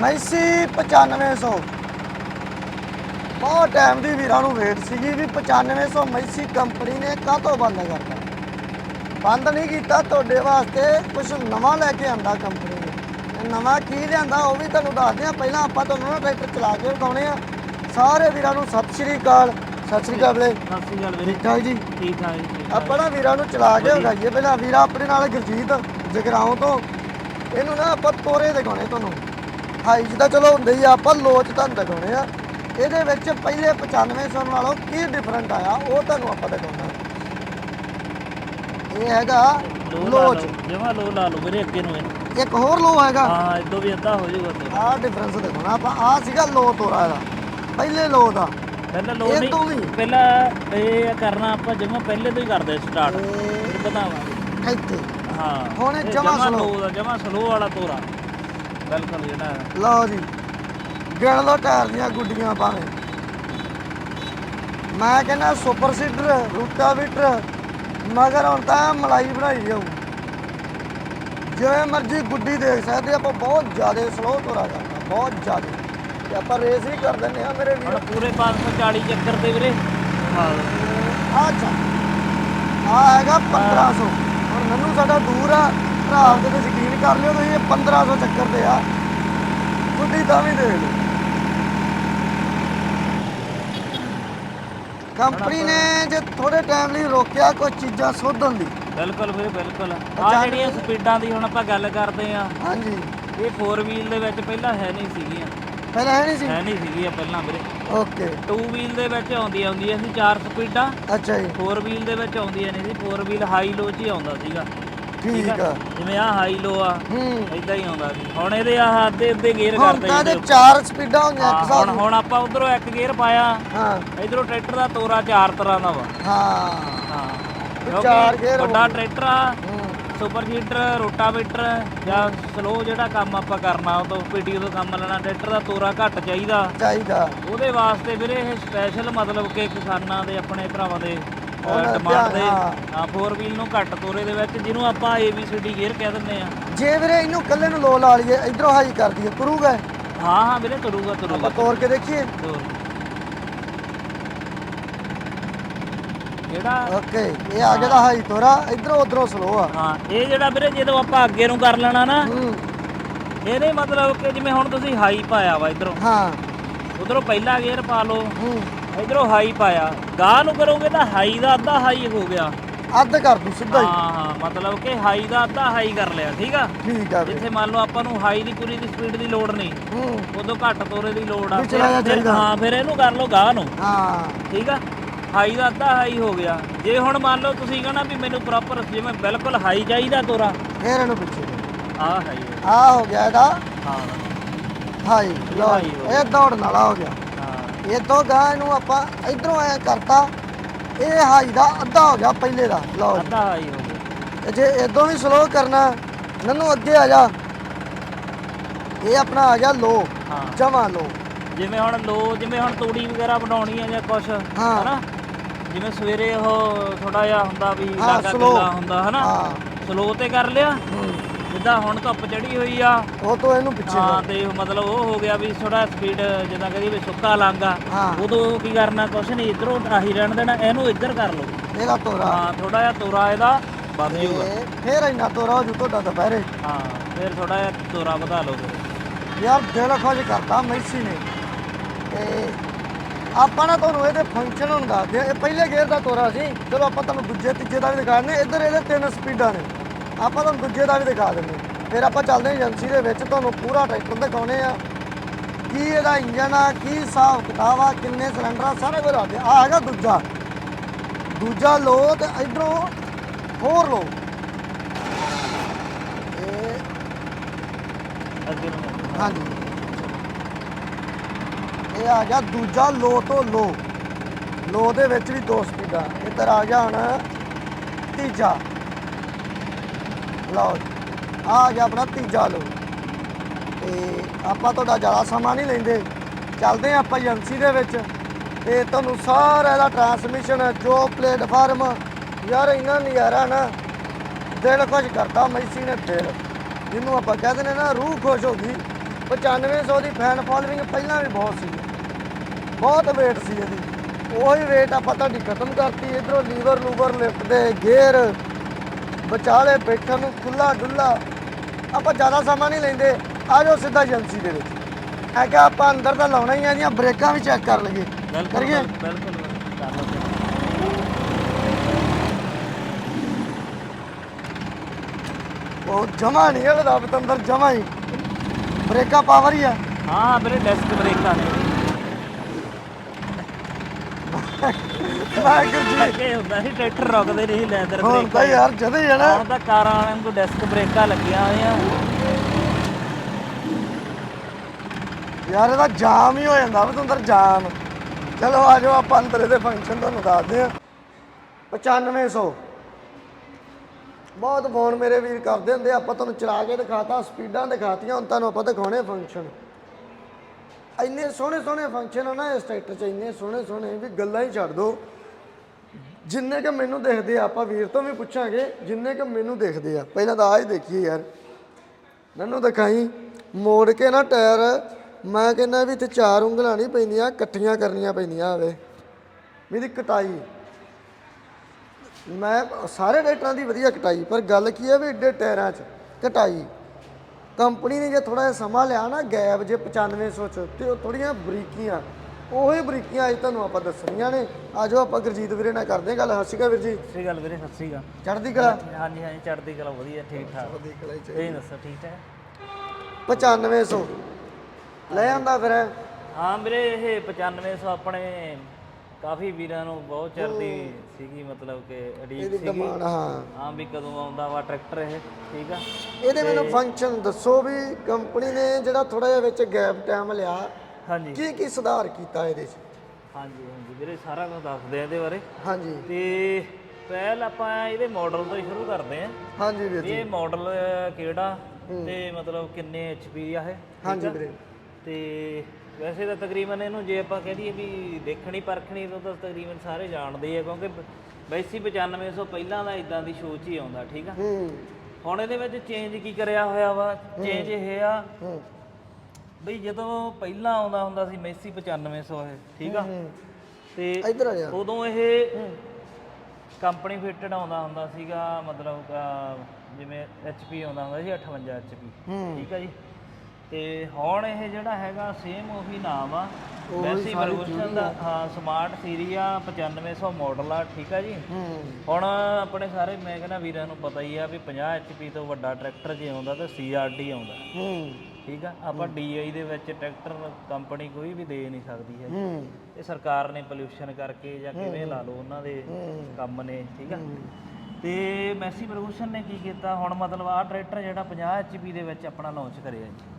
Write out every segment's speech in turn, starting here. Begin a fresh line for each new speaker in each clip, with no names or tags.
Messi 9500 ਬਹੁਤ time ਦੀ ਵੀਰਾਂ ਨੂੰ ਵੇਟ ਸੀਗੀ ਵੀ 9500 ਮੈਸੀ ਕੰਪਨੀ ਨੇ ਕਾਹਤੋਂ ਬੰਦ ਕਰਤਾ। ਬੰਦ ਨਹੀਂ ਕੀਤਾ ਤੁਹਾਡੇ ਵਾਸਤੇ ਕੁਝ ਨਵਾਂ ਲੈ ਕੇ ਆਂਦਾ ਕੰਪਨੀ ਨੇ। ਨਵਾਂ ਕੀ ਲਿਆਂਦਾ ਉਹ ਵੀ ਤੁਹਾਨੂੰ ਦੱਸਦੇ ਆ ਪਹਿਲਾਂ ਆਪਾਂ ਤੁਹਾਨੂੰ ਨਾ ਟਰੈਕਟਰ ਚਲਾ ਕੇ ਵਿਖਾਉਣੇ ਆ। ਸਾਰੇ ਵੀਰਾਂ ਨੂੰ ਸਤਿ ਸ਼੍ਰੀ ਅਕਾਲ। ਸਤਿ ਸ਼੍ਰੀ ਅਕਾਲ ਵੀਰੇ।
ਸਤਿ ਸ਼੍ਰੀ ਅਕਾਲ ਵੀਰੇ।
ਠੀਕ ਠਾਕ ਜੀ?
ਠੀਕ ਠਾਕ ਜੀ।
ਆਪਾਂ ਨਾ ਵੀਰਾਂ ਨੂੰ ਚਲਾ ਕੇ ਵਿਖਾਈਏ। ਪਹਿਲਾਂ ਵੀਰਾ ਆਪਣੇ ਨਾਲ ਗੁਰਜੀਤ ਜਗਰਾਉਂ ਤੋਂ। ਇਹਨੂੰ ਨਾ ਆਪਾਂ ਤੋਰੇ ਦਿਖਾਉਣੇ ਤੁਹਾਨੂੰ। ਹਾਈ ਜਿੱਦਾਂ ਚਲੋ ਹੁੰਦੇ ਹੀ ਆ, ਆਪਾਂ ਲੋਚ ਤੁਹਾਨੂੰ ਦਿਖਾਉਣੇ ਆ। ਇਹਦੇ ਵਿੱਚ ਪਹਿਲੇ 9500 ਨਾਲੋਂ ਕੀ ਡਿਫਰੈਂਟ ਆਇਆ ਉਹ ਤੁਹਾਨੂੰ ਆਪਾਂ ਦਿਖਾਉਣਾ। ਇਹ ਹੈਗਾ ਲੋਚ।
ਜਮਾ ਲੋ ਲਾ ਲਓ ਵੀਰੇ ਅੱਗੇ ਨੂੰ ਇਹਨੂੰ
ਇੱਕ ਹੋਰ ਲੋ ਹੈਗਾ।
ਹਾਂ ਇਦੋਂ ਵੀ ਅੱਧਾ ਹੋ ਜਾਊਗਾ ਤੇ
ਆਹ ਡਿਫਰੈਂਸ ਦਿਖਾਉਣਾ ਆਪਾਂ ਆਹ ਸੀਗਾ ਲੋ ਤੋਰਾ ਇਹਦਾ ਪਹਿਲੇ ਲੋ ਦਾ
ਪਹਿਲਾਂ ਲੋ
ਇਹ
ਨਹੀਂ
ਤੋਂ ਵੀ।
ਪਹਿਲਾਂ ਇਹ ਕਰਨਾ ਆਪਾਂ ਜਮਾ ਪਹਿਲੇ ਤੋਂ ਹੀ ਕਰਦੇ ਸਟਾਰਟ
ਇਹ
ਫਿਰ ਵਧਾਵਾਂਗੇ।
ਇੱਥੇ।
ਹਾਂ
ਹੁਣ ਇਹ ਜਮਾਂ slow।
ਦਾ ਜਮਾ ਸਲੋ ਵਾਲਾ ਤੋਰਾ। ਬਿਲਕੁਲ ਜਿਹੜਾ ਹੈ।
ਲਓ ਜੀ ਗਿਣ ਲਓ ਟਾਇਰ ਦੀਆਂ ਗੁੱਡੀਆਂ ਭਾਵੇਂ। ਮੈਂ ਕਹਿੰਦਾ ਸੁਪਰ ਸੀਡਰ ਰੂਟਾਵੀਟਰ ਮਗਰ ਹੁਣ ਤਾਂ ਮਲਾਈ ਬਣਾਈ ਜਾਊ। ਜਿਵੇਂ ਮਰਜ਼ੀ ਗੁੱਡੀ ਦੇਖ ਸਕਦੇ ਆਪਾਂ ਬਹੁਤ ਜ਼ਿਆਦਾ ਸਲੋ ਤੋਰਾ ਕਰਦਾ ਬਹੁਤ ਜ਼ਿਆਦਾ। ਤੇ ਆਪਾਂ ਰੇਸ ਹੀ ਕਰ ਦਿੰਦੇ ਆ ਮੇਰੇ ਵੀਰ।
ਹੁਣ ਪੂਰੇ 540 ਚੱਕਰ ਤੇ ਵੀਰੇ। ਹਾਂ।
ਆ ਹੈਗਾ 1500 ਹੁਣ ਮੈਨੂੰ ਸਾਡਾ ਦੂਰ ਆ। ਭਰਾ ਤੇ ਤੁਸੀਂ ਯਕੀਨ ਕਰ ਲਿਓ ਤੁਸੀਂ ਇਹ 1500 ਚੱਕਰ ਤੇ ਆ। ਗੁੱਡੀ ਤਾਂ ਵੀ ਦੇਖ ਲਓ। ਕੰਪਨੀ ਨੇ ਜੇ ਥੋੜੇ ਟਾਈਮ ਲਈ ਰੋਕਿਆ ਕੋਈ ਚੀਜ਼ਾਂ ਸੋਧਣ ਲਈ।
ਬਿਲਕੁਲ ਵੀਰੇ ਬਿਲਕੁਲ। ਆ
ਅਚਾਨਕ-
ਜਿਹੜੀਆਂ ਸਪੀਡਾਂ ਦੀ ਹੁਣ ਆਪਾਂ ਗੱਲ ਕਰਦੇ ਆ
ਹਾਂਜੀ।
ਇਹ 4 ਵੀਲ ਦੇ ਵਿੱਚ ਪਹਿਲਾਂ ਹੈ ਨਹੀਂ ਸੀਗੀਆਂ।
ਪਹਿਲਾਂ ਹੈ ਨਹੀਂ ਸੀ?
ਹੈ ਨਹੀਂ ਸੀਗੀਆਂ ਪਹਿਲਾਂ ਵੀਰੇ।
ਓਕੇ
2 ਵੀਲ ਦੇ ਵਿੱਚ ਆਉਂਦੀਆਂ ਆਉਂਦੀਆਂ ਸੀ ਚਾਰ ਸਪੀਡਾਂ।
ਅੱਛਾ ਜੀ।
4 ਵੀਲ ਦੇ ਵਿੱਚ ਆਉਂਦੀਆਂ ਨਹੀਂ ਸੀ 4 ਵੀਲ ਹਾਈ ਲੋ 'ਚ ਹੀ ਆਉਂਦਾ ਸੀਗਾ।
ਠੀਕ ਆ।
ਜਿਵੇਂ ਆ ਹਾਈ ਲੋ ਆ
ਹੂੰ।
ਇਦਾਂ ਹੀ ਆਉਂਦਾ ਸੀ ਹੁਣ ਇਹਦੇ ਆ ਅੱਧੇ ਅੱਧੇ ਗੇਅਰ
ਹੁਣ
ਕਰਦੇ
ਤਾਂ
ਇਹਦੇ
ਚਾਰ ਸਪੀਡਾਂ ਹੋਈਆਂ ਇੱਕ
ਹੁਣ
ਸਾਥ
ਹੁਣ ਆਪਾਂ ਉਧਰੋਂ ਇੱਕ ਗੇਅਰ ਪਾਇਆ।
ਹਾਂ।
ਇਧਰੋਂ ਟਰੈਕਟਰ ਦਾ ਤੋਰਾ ਚਾਰ ਤਰ੍ਹਾਂ ਦਾ ਵਾ।
ਹਾਂ।
ਹਾਂ।
ਚਾਰ gear
ਵੱਡਾ। ਟਰੈਕਟਰ ਆ
ਹੂੰ।
ਸੁਪਰ ਸੀਡਰ ਰੋਟਾਵੇਟਰ ਜਾਂ ਸਲੋ ਜਿਹੜਾ ਕੰਮ ਆਪਾਂ ਕਰਨਾ ਉਹ ਤੋਂ ਪੀਡੀਓ ਤੋਂ ਕੰਮ ਲੈਣਾ ਟਰੈਕਟਰ ਦਾ ਤੋਰਾ ਘੱਟ ਚਾਹੀਦਾ।
ਚਾਹੀਦਾ।
ਉਹਦੇ ਵਾਸਤੇ ਵੀਰੇ ਇਹ ਸਪੈਸ਼ਲ ਮਤਲਬ ਕਿ ਕਿਸਾਨਾਂ ਦੇ ਆਪਣੇ ਭਰਾਵਾਂ ਦਾ ਡਿਮਾਂਡ ਦੇ
ਧਿਆਨ,
ਹਾਂ। 4 ਵੀਲ ਨੂੰ ਘੱਟ ਤੋਰੇ ਦੇ ਵਿੱਚ ਜਿਹਨੂੰ ਆਪਾਂ ABCD ਗੇਅਰ ਕਹਿ ਦਿੰਦੇ ਆ
ਜੇ ਵੀਰੇ ਇਹਨੂੰ ਕੱਲੇ ਨੂੰ ਲੋ ਲਾ ਲਈਏ ਇਧਰੋਂ ਹਾਈ ਕਰ ਦਈਏ ਕਰੂਗਾ ਇਹ?
ਹਾਂ ਹਾਂ ਵੀਰੇ ਤੁਰੂਗਾ ਤੁਰੂਗਾ
ਆਪਾਂ ਤੋੜ ਕੇ ਦੇਖੀਏ।
ਤੁਰ। ਜਿਹੜਾ
ਓਕੇ ਇਹ ਆਗੇ ਦਾ ਹਾਈ ਤੋਰਾ ਇਧਰੋਂ ਉਧਰੋਂ ਸਲੋ ਆ।
ਹਾਂ ਇਹ ਜਿਹੜਾ ਵੀਰੇ ਜਦੋਂ ਆਪਾਂ ਅੱਗੇ ਨੂੰ ਕਰ ਲੈਣਾ ਨਾ
ਹੂੰ।
ਇਹਦੇ ਮਤਲਬ ਕਿ ਜਿਵੇਂ ਹੁਣ ਤੁਸੀਂ ਹਾਈ ਪਾਇਆ ਵਾ ਇਧਰੋਂ।
ਹਾਂ।
ਉਧਰੋਂ ਪਹਿਲਾ ਗੇਅਰ ਪਾ ਲਓ।
ਹੂੰ।
ਇਧਰੋਂ ਹਾਈ ਪਾਇਆ। ਗਾਹ ਨੂੰ ਕਰੋਗੇ ਤਾਂ ਹਾਈ ਦਾ ਅੱਧਾ ਹਾਈ ਹੋ ਗਿਆ।
ਅੱਧ ਕਰ ਦੂ ਸਿੱਧਾ
ਹਾਂ।
ਹੀ
ਹਾਂ ਮਤਲਬ ਕਿ ਹਾਈ ਦਾ ਅੱਧਾ ਹਾਈ ਕਰ ਲਿਆ ਠੀਕ ਆ?
ਠੀਕ ਆ ਵੀਰੇ
ਜਿੱਥੇ ਮੰਨ ਲਓ ਆਪਾਂ ਨੂੰ ਹਾਈ ਦੀ ਪੂਰੀ ਦੀ ਸਪੀਡ ਦੀ ਲੋੜ ਨਹੀਂ।
ਹੂੰ।
ਉਦੋਂ ਘੱਟ ਤੋਰੇ ਦੀ ਲੋੜ ਆ।
ਵੀ ਚਲਾਇਆ
ਫਿਰ-
ਚਾਹੀਦਾ।
ਹਾਂ ਫਿਰ ਇਹਨੂੰ ਕਰ ਲਓ ਗਾਹ ਨੂੰ।
ਹਾਂ।
ਠੀਕ ਆ? ਹਾਈ ਦਾ ਅੱਧਾ ਹਾਈ ਹੋ ਗਿਆ। ਜੇ ਹੁਣ ਮੰਨ ਲਓ ਤੁਸੀਂ ਕਹਣਾ ਵੀ ਮੈਨੂੰ ਪ੍ਰੋਪਰ ਜਿਵੇਂ ਬਿਲਕੁਲ ਹਾਈ ਚਾਹੀਦਾ ਤੋਰਾ।
ਫੇਰ ਇਹਨੂੰ ਪਿੱਛੇ।
ਆ ਹਾਈ।
ਆ ਹੋ ਗਿਆ ਇਹਦਾ
ਹਾਂ।
ਹਾਈ ਲੋ
ਹਾਈ ਹੋ
ਇਹ ਦੌੜਨ ਵਾਲਾ ਹੋ ਗਿਆ। ਤੋਂ ਗਾਂ ਇਹਨੂੰ ਆਪਾਂ ਇਧਰੋਂ ਐ ਕਰਤਾ। ਇਹ ਹਾਈ ਦਾ ਅੱਧਾ ਹੋ ਗਿਆ ਪਹਿਲੇ ਦਾ। ਲਓ।
ਅੱਧਾ ਹਾਈ ਹੋ ਗਿਆ।
ਜੇ ਇਦੋਂ ਵੀ ਸਲੋ ਕਰਨਾ ਨੰਨੂ ਅੱਗੇ ਆ ਜਾ। ਇਹ ਆਪਣਾ ਆ ਗਿਆ ਲੋ
ਹਾਂ।
ਜਮਾ ਲੋ
ਜਿਵੇਂ ਹੁਣ ਲੋ ਜਿਵੇਂ ਹੁਣ ਤੂੜੀ ਵਗੈਰਾ ਬਣਾਉਣੀ ਆ ਜਾਂ ਕੁਛ
ਹਾਂ।
ਹਨਾ? ਜਿਵੇਂ ਸਵੇਰੇ ਉਹ ਥੋੜਾ ਜਿਹਾ ਹੁੰਦਾ ਵੀ ਲਾਗਾ। ਗਿੱਲਾ ਹੁੰਦਾ ਹਨਾ? ਸਲੋ ਤੇ ਕਰ ਲਿਆ। ਜਿੱਦਾਂ ਹੁਣ ਧੁੱਪ ਚੜੀ ਹੋਈ ਆ।
ਉਹ ਤੋਂ ਇਹਨੂੰ ਪਿੱਛੇ
ਹਾਂ। ਤੇ ਮਤਲਬ ਉਹ ਹੋ ਗਿਆ ਵੀ ਥੋੜਾ ਸਪੀਡ ਜਿੱਦਾਂ ਕਹਦੀ ਵੀ ਸੁੱਕਾ ਲਾਂਗਾ ਉਦੋਂ ਕੀ ਕਰਨਾ ਕੁਛ ਨਹੀਂ ਇਧਰੋਂ ਆਹੀ ਰਹਿਣ ਦੇਣਾ ਇਹਨੂੰ ਇੱਧਰ ਕਰ ਲਓ।
ਇਹਦਾ ਤੋਰਾ।
ਹਾਂ ਥੋੜਾ ਜਿਹਾ ਤੋਰਾ ਇਹਦਾ ਵੱਧ ਜਾਊਗਾ।
ਫੇਰ ਇੰਨਾ ਤੋਰਾ ਹੋ ਜੂ ਤੁਹਾਡਾ ਦੁਪਹਿਰੇ।
ਹਾਂ ਫਿਰ ਥੋੜਾ ਜਿਹਾ ਤੋਰਾ ਵਧਾ ਲਓ ਫਿਰ।
ਯਾਰ ਦਿਲ ਖੁਸ਼ ਕਰਤਾ ਮੈਸੀ ਨੇ। ਤੇ ਆਪਾਂ ਨਾ ਤੁਹਾਨੂੰ ਇਹਦੇ ਫੰਕਸ਼ਨ ਦੱਸਦੇ ਆ ਇਹ ਪਹਿਲੇ ਗੇਅਰ ਦਾ ਤੋਰਾ ਸੀ। ਚਲੋ ਆਪਾਂ ਤੁਹਾਨੂੰ ਦੂਜੇ ਤੀਜੇ ਦਾ ਵੀ ਦਿਖਾ ਦਿੰਦੇ ਇੱਧਰ ਇਹਦੇ ਤਿੰਨ ਸਪੀਡਾਂ ਨੇ। ਆਪਾਂ ਤੁਹਾਨੂੰ ਦੂਜੇ ਦਾ ਵੀ ਦਿਖਾ ਦਿੰਦੇ ਹਾਂ। ਫਿਰ ਆਪਾਂ ਚੱਲਦੇ ਹਾਂ ਏਜੰਸੀ ਦੇ ਵਿੱਚ, ਤੁਹਾਨੂੰ ਪੂਰਾ ਟਰੈਕਟਰ ਦਿਖਾਉਣੇ ਆ। ਕੀ ਇਹਦਾ ਇੰਜਨ ਆ, ਕੀ ਹਿਸਾਬ ਕਿਤਾਬ ਆ, ਕਿੰਨੇ ਸਿਲੰਡਰ ਆ, ਸਾਰਾ ਕੁਝ ਰੱਖਦੇ ਆ ਆਹ ਹੈਗਾ ਦੂਜਾ। ਦੂਜਾ ਲੋ ਤੇ ਇਧਰੋਂ ਹੋਰ ਲੋ
ਅੱਗੇ ਨੂੰ
ਹਾਂਜੀ। ਇਹ ਆ ਗਿਆ ਦੂਜਾ ਲੋ ਤੋਂ ਲੋ ਲੋ ਦੇ ਵਿੱਚ ਵੀ ਦੋ ਸਪੀਡਾਂ। ਇੱਧਰ ਆ ਗਿਆ ਹੁਣ ਤੀਜਾ। ਲਓ ਜੀ, ਆ ਗਿਆ ਆਪਣਾ ਤੀਜਾ ਲੋ ਤੇ ਆਪਾਂ ਤੁਹਾਡਾ ਜ਼ਿਆਦਾ ਸਮਾਂ ਨਹੀਂ ਲੈਂਦੇ। ਚੱਲਦੇ ਹਾਂ ਆਪਾਂ ਏਜੰਸੀ ਦੇ ਵਿੱਚ। ਤੇ ਤੁਹਾਨੂੰ ਸਾਰਾ ਇਹਦਾ ਟਰਾਂਸਮਿਸ਼ਨ ਜੋ ਪਲੇਟਫਾਰਮ ਯਾਰ ਇੰਨਾ ਨਜ਼ਾਰਾ ਨਾ ਦਿਲ ਖੁਸ਼ ਕਰਦਾ ਮੈਸੀ ਨੇ ਦਿਲ ਜਿਹਨੂੰ ਆਪਾਂ ਕਹਿੰਦੇ ਨੇ ਨਾ ਰੂਹ ਖੁਸ਼ ਹੋ ਗਈ। 9500 ਦੀ ਫੈਨ ਫੋਲੋਇੰਗ ਪਹਿਲਾਂ ਵੀ ਬਹੁਤ ਸੀ। ਬਹੁਤ ਵੇਟ ਸੀ ਇਹਦੀ। ਉਹੀ ਵੇਟ ਆਪਾਂ ਤੁਹਾਡੀ ਖਤਮ ਕਰਤੀ। ਇਧਰੋਂ ਲੀਵਰ ਲੂਵਰ ਲਿਫਟ ਦੇ ਗੇਅਰ ਵਿਚਾਲੇ ਬੈਠਣ ਨੂੰ ਖੁੱਲਾ ਡੁੱਲਾ ਆਪਾਂ ਜ਼ਿਆਦਾ ਸਮਾਂ ਨਹੀਂ ਲੈਂਦੇ ਆ ਜਾਓ ਸਿੱਧਾ ਏਜੰਸੀ ਦੇ ਵਿੱਚ। ਹੈ ਕਿ ਆਪਾਂ ਅੰਦਰ ਤਾਂ ਲਾਉਣਾ ਹੀ ਆ ਇਹਦੀਆਂ ਬ੍ਰੇਕਾਂ ਵੀ ਚੈੱਕ ਕਰ ਲਈਏ। ਕਰੀਏ?
ਬਿਲਕੁਲ
ਉਹ ਜਮਾ ਨਹੀਂ ਇਹਦਾ ਬਤੰਦਰ ਜਮਾ ਹੀ। ਬ੍ਰੇਕਾਂ ਪਾਵਰ ਹੀ ਆ।
ਹਾਂ ਵੀਰੇ ਡੈਸਕ ਬ੍ਰੇਕਾਂ ਨੇ
ਮੈਂ ਗੁਰਜੀ
ਅੱਗੇ ਹੁੰਦਾ ਸੀ ਟਰੈਕਟਰ ਰੁਕਦੇ ਨਹੀਂ ਲੈਦਰ
ਹੁਣ
ਬ੍ਰੇਕਾਂ
ਤਾਂ ਯਾਰ ਜਦੇ ਹੀ ਆ ਨਾ।
ਹੁਣ ਤਾਂ ਕਾਰਾਂ ਵਾਲਿਆਂ ਨੂੰ ਡੈਸਕ ਬ੍ਰੇਕਾਂ ਲੱਗੀਆਂ ਹੋਈਆਂ।
ਯਾਰ ਇਹਦਾ ਜਾਮ ਹੀ ਹੋ ਜਾਂਦਾ ਬਤੰਦਰ ਜਾਮ। ਚਲੋ ਆ ਜਾਓ ਆਪਾਂ ਅੰਦਰ ਇਹਦੇ ਫੰਕਸ਼ਨ ਤੁਹਾਨੂੰ ਦੱਸਦੇ ਆ 9500 ਬਹੁਤ ਫੋਨ ਮੇਰੇ ਵੀਰ ਕਰਦੇ ਹੁੰਦੇ ਆਪਾਂ ਤੁਹਾਨੂੰ ਚਲਾ ਕੇ ਦਿਖਾਤਾ ਸਪੀਡਾਂ ਦਿਖਾਤੀਆਂ ਹੁਣ ਤੁਹਾਨੂੰ ਆਪਾਂ ਦਿਖਾਉਣੇ ਫੰਕਸ਼ਨ ਇੰਨੇ ਸੋਹਣੇ ਸੋਹਣੇ ਫੰਕਸ਼ਨ ਆ ਨਾ ਇਸ ਟਰੈਕਟਰ 'ਚ, ਇੰਨੇ ਸੋਹਣੇ ਸੋਹਣੇ ਵੀ ਗੱਲਾਂ ਹੀ ਛੱਡ ਦੋ। ਜਿੰਨੇ ਕਿ ਮੈਨੂੰ ਦੇਖਦੇ ਆ, ਆਪਾਂ ਵੀਰ ਤੋਂ ਵੀ ਪੁੱਛਾਂਗੇ, ਜਿੰਨੇ ਕਿ ਮੈਨੂੰ ਦੇਖਦੇ ਆ। ਪਹਿਲਾਂ ਤਾਂ ਆ ਹੀ ਦੇਖੀਏ ਯਾਰ। ਮੈਨੂੰ ਦਿਖਾਈ, ਮੋੜ ਕੇ ਨਾ ਟਾਇਰ, ਮੈਂ ਕਹਿੰਦਾ ਵੀ ਤੇ ਚਾਰ ਉਂਗਲਾਂ ਨਹੀਂ ਪੈਂਦੀਆਂ, ਇਕੱਠੀਆਂ ਕਰਨੀਆਂ ਪੈਂਦੀਆਂ ਆਵੇ ਮੇਰੀ ਕਟਾਈ। ਮੈਂ, ਸਾਰੇ ਟਰੈਕਟਰਾਂ ਦੀ ਵਧੀਆ ਕਟਾਈ, ਪਰ ਗੱਲ ਕੀ ਹੈ ਵੀ ਏਡੇ ਟਾਇਰਾਂ 'ਚ ਕਟਾਈ। ਕੰਪਨੀ ਨੇ ਜੇ ਥੋੜਾ ਜਿਹਾ ਸਮਾਂ ਲਿਆ ਨਾ ਗੈਪ ਜੇ 9500 ਚ ਤੇ ਉਹ ਥੋੜੀਆਂ ਬਰੀਕੀਆਂ ਉਹੀ ਬਰੀਕੀਆਂ ਅੱਜ ਤੁਹਾਨੂੰ ਆਪਾਂ ਦੱਸਣੀਆਂ ਨੇ। ਆਜੋ ਆਪਾਂ ਗੁਰਜੀਤ ਵੀਰੇ ਨਾਲ ਕਰਦੇ ਹਾਂ ਗੱਲ। ਸਤਿ ਸ਼੍ਰੀ ਅਕਾਲ ਵੀਰ ਜੀ।
ਸਤਿ ਸ਼੍ਰੀ ਅਕਾਲ ਵੀਰੇ ਸਤਿ ਸ਼੍ਰੀ ਅਕਾਲ।
ਚੜ੍ਹਦੀ ਕਲਾ?
ਹਾਂਜੀ ਹਾਂਜੀ ਚੜ੍ਹਦੀ ਕਲਾ ਵਧੀਆ ਠੀਕ ਠਾਕ। ਇਹ ਦੱਸੋ ਠੀਕ ਹੈ
9500 ਲੈ ਆਂਦਾ ਫਿਰ।
ਹਾਂ ਵੀਰੇ ਇਹ 9500 ਆਪਣੇ ਕਾਫੀ ਵੀਰਾਂ ਨੂੰ ਬਹੁਤ ਚਿਰ ਦੀ ਸੀਗੀ ਮਤਲਬ ਕਿ ਅਡੀਕ
ਇਹਦੀ
ਸੀਗੀ।
ਡਿਮਾਂਡ ਹਾਂ।
ਹਾਂ ਵੀ ਕਦੋਂ ਆਉਂਦਾ ਵਾ ਟਰੈਕਟਰ ਇਹ ਠੀਕ ਆ?
ਇਹਦੇ ਮੈਨੂੰ ਫੰਕਸ਼ਨ ਦੱਸੋ ਵੀ ਕੰਪਨੀ ਨੇ ਜਿਹੜਾ ਥੋੜਾ ਜਿਹਾ ਵਿੱਚ ਗੈਪ ਟਾਈਮ ਲਿਆ
ਹਾਂਜੀ।
ਕੀ ਕੀ ਸੁਧਾਰ ਕੀਤਾ ਇਹਦੇ 'ਚ?
ਹਾਂਜੀ ਹਾਂਜੀ। ਵੀਰੇ ਸਾਰਾ ਕੁਝ ਦੱਸਦੇ ਆ ਇਹਦੇ ਬਾਰੇ।
ਹਾਂਜੀ।
ਤੇ ਪਹਿਲ ਆਪਾਂ ਇਹਦੇ ਮਾਡਲ ਤੋਂ ਹੀ ਸ਼ੁਰੂ ਕਰਦੇ ਆਂ।
ਹਾਂਜੀ ਵੀਰ
ਵੀ
ਜੀ।
ਇਹ ਮਾਡਲ ਕਿਹੜਾ ਤੇ ਮਤਲਬ ਕਿੰਨੇ ਐਚਪੀ ਆ ਇਹ ਠੀਕ
ਹਾਂਜੀ
ਆ?
ਵੀਰੇ।
ਤੇ ਵੈਸੇ ਤਾਂ ਤਕਰੀਬਨ ਇਹਨੂੰ ਜੇ ਆਪਾਂ ਕਹਿ ਦਈਏ ਵੀ ਦੇਖਣੀ ਪਰਖਣੀ ਤੋਂ ਤਾਂ ਤਕਰੀਬਨ ਸਾਰੇ ਜਾਣਦੇ ਆ ਕਿਉਂਕਿ ਬੈਸੀ 9500 ਪਹਿਲਾਂ ਦਾ ਇਦਾਂ ਦੀ ਸੋਚ ਹੀ ਆਉਂਦਾ ਠੀਕ ਆ?
ਹੂੰ।
ਹੁਣ ਇਹਦੇ ਵਿੱਚ ਚੇਂਜ ਕੀ ਕਰਿਆ ਹੋਇਆ ਵਾ? ਚੇਂਜ ਇਹ ਆ
ਹੂੰ।
ਬਈ ਜਦੋਂ ਪਹਿਲਾਂ ਆਉਂਦਾ ਹੁੰਦਾ ਸੀ ਮੈਸੀ 9500 ਇਹ ਠੀਕ ਆ? ਤੇ
ਇੱਧਰ ਆ ਜਾ।
ਉਦੋਂ ਇਹ ਕੰਪਨੀ ਫਿਟਡ ਆਉਂਦਾ ਹੁੰਦਾ ਸੀਗਾ ਮਤਲਬ ਜਿਵੇਂ HP ਆਉਂਦਾ ਹੁੰਦਾ ਸੀ 58 HP
ਹੂੰ।
ਠੀਕ ਆ ਜੀ? ਤੇ ਹੁਣ ਇਹ ਜਿਹੜਾ ਹੈਗਾ ਸੇਮ ਉਹੀ ਨਾਮ ਆ
ਉਹੀ
ਵੈਸੀ
ਸਾਰੀ
ਵਰਗੂਸ਼ਨ ਦਾ ਹਾਂ ਸਮਾਰਟ ਸੀਰੀ ਆ 9500 ਮਾਡਲ ਆ ਠੀਕ ਆ ਜੀ? ਹੁਣ ਆਪਣੇ ਸਾਰੇ ਮੈਂ ਕਹਿੰਦਾ ਵੀਰਾਂ ਨੂੰ ਪਤਾ ਹੀ ਆ ਵੀ 50 HP ਤੋਂ ਵੱਡਾ ਟਰੈਕਟਰ ਜੇ ਆਉਂਦਾ ਤਾਂ CRD ਆਉਂਦਾ। ਠੀਕ ਆ? ਆਪਾਂ DI ਦੇ ਵਿੱਚ ਟਰੈਕਟਰ ਕੰਪਨੀ ਕੋਈ ਵੀ ਦੇ ਨਹੀਂ ਸਕਦੀ ਹੈ। ਇਹ ਸਰਕਾਰ ਨੇ ਪੋਲਿਊਸ਼ਨ ਕਰਕੇ ਜਾਂ ਕਿਵੇਂ ਲਾ ਲਓ ਉਹਨਾਂ ਦੇ। ਕੰਮ ਨੇ ਠੀਕ ਆ? ਤੇ ਮੈਸੀ ਫਰਗੂਸਨ ਨੇ ਕੀ ਕੀਤਾ? ਹੁਣ ਮਤਲਬ ਆਹ ਟਰੈਕਟਰ ਜਿਹੜਾ 50 HP ਦੇ ਵਿੱਚ ਆਪਣਾ ਲਾਂਚ ਕਰਿਆ ਜੀ।